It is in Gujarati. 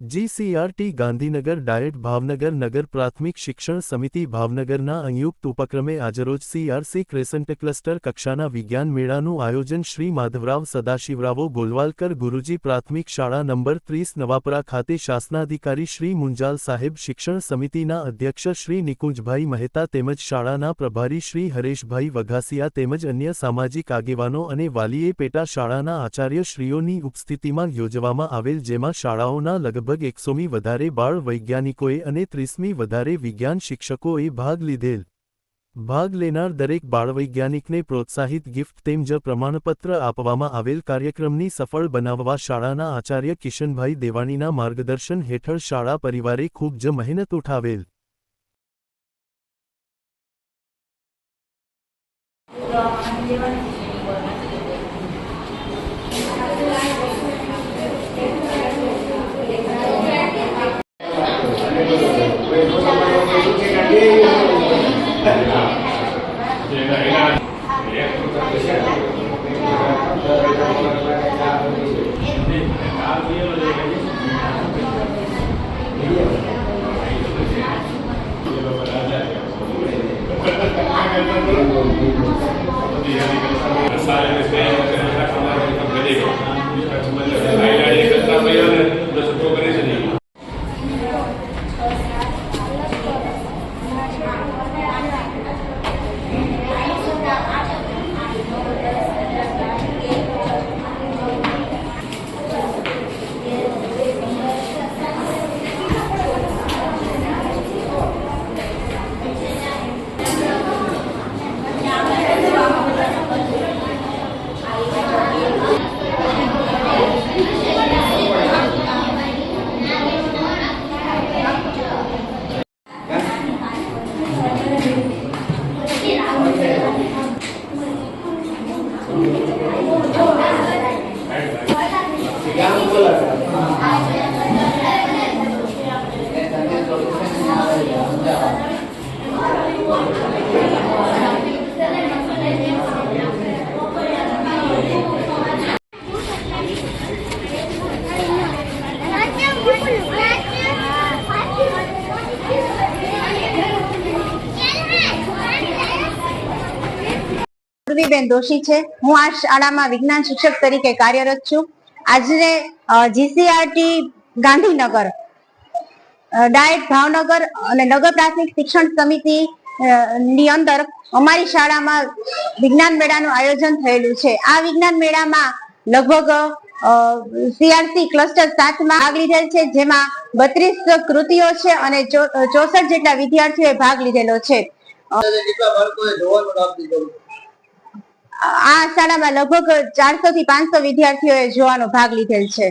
જીસીઆરટી ગાંધીનગર ડાયટ ભાવનગર નગર પ્રાથમિક શિક્ષણ સમિતિ ભાવનગરના સંયુક્ત ઉપક્રમે આજરોજ સીઆરસી ક્રેસન્ટ ક્લસ્ટર કક્ષાના વિજ્ઞાન મેળાનું આયોજન શ્રી માધવરાવ સદાશિવરાવો ગોલવાલકર ગુરુજી પ્રાથમિક શાળા નંબર ત્રીસ નવાપરા ખાતે શાસનાધિકારી શ્રી મુંજાલ સાહેબ શિક્ષણ સમિતિના અધ્યક્ષ શ્રી નિકુંજભાઈ મહેતા તેમજ શાળાના પ્રભારી શ્રી હરેશભાઈ વઘાસિયા તેમજ અન્ય સામાજિક આગેવાનો અને વાલીએ પેટા શાળાના આચાર્યશ્રીઓની ઉપસ્થિતિમાં યોજવામાં આવેલ જેમાં શાળાઓના લગભગ એકસોમી વધારે બાળ વૈજ્ઞાનિકોએ અને ત્રીસમી વધારે વિજ્ઞાન શિક્ષકોએ ભાગ લીધેલ. ભાગ લેનાર દરેક બાળવૈજ્ઞાનિકને પ્રોત્સાહિત ગિફ્ટ તેમજ પ્રમાણપત્ર આપવામાં આવેલ કાર્યક્રમની સફળ બનાવવા શાળાના આચાર્ય કિશનભાઈ દેવાણીના માર્ગદર્શન હેઠળ શાળા પરિવારે ખૂબ જ મહેનત ઉઠાવેલ. Gracias. પૂર્વીબેન દોશી છે. હું આ શાળામાં વિજ્ઞાન શિક્ષક તરીકે કાર્યરત છું. આજે જીસીઆરટી ગાંધીનગર ડાયટ ભાવનગર અને નગર પ્રાથમિક શિક્ષણ સમિતિ ની અંદર અમારી શાળામાં વિજ્ઞાન મેળાનું આયોજન થયેલું છે. આ વિજ્ઞાન મેળામાં લગભગ સીઆરસી ક્લસ્ટર સાતમાં ભાગ લીધેલ છે, જેમાં બત્રીસ કૃતિઓ છે અને ચોસઠ જેટલા વિદ્યાર્થીઓએ ભાગ લીધેલો છે. આ શાળામાં લગભગ ચારસો થી પાંચસો વિદ્યાર્થીઓએ જોવાનો ભાગ લીધેલ છે.